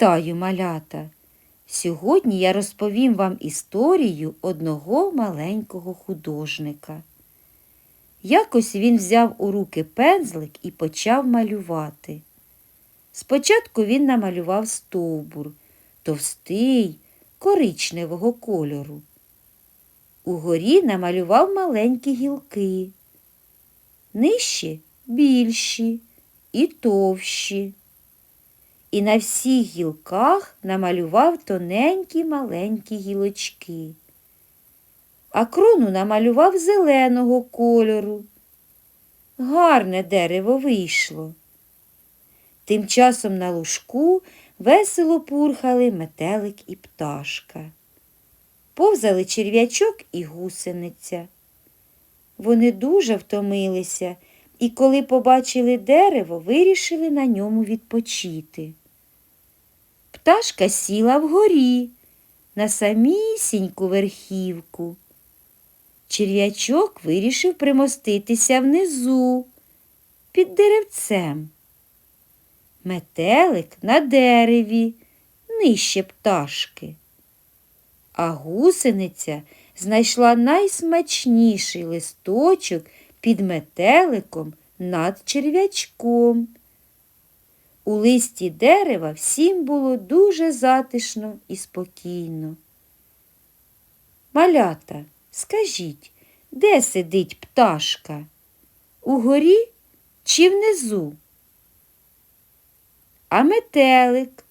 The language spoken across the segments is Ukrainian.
Вітаю, малята! Сьогодні я розповім вам історію одного маленького художника. Якось він взяв у руки пензлик і почав малювати. Спочатку він намалював стовбур, товстий, коричневого кольору. Угорі намалював маленькі гілки, нижче більші і товщі. І на всіх гілках намалював тоненькі маленькі гілочки. А крону намалював зеленого кольору. Гарне дерево вийшло. Тим часом на лужку весело пурхали метелик і пташка. Повзали черв'ячок і гусениця. Вони дуже втомилися і, коли побачили дерево, вирішили на ньому відпочити. Пташка сіла вгорі, на самісіньку верхівку. Черв'ячок вирішив примоститися внизу, під деревцем. Метелик на дереві, нижче пташки. А гусениця знайшла найсмачніший листочок під метеликом над черв'ячком. У листі дерева всім було дуже затишно і спокійно. Малята, скажіть, де сидить пташка? Угорі чи внизу? А метелик?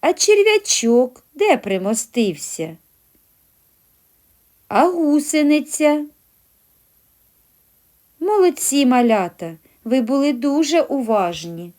А черв'ячок де примостився? А гусениця? Молодці малята, ви були дуже уважні.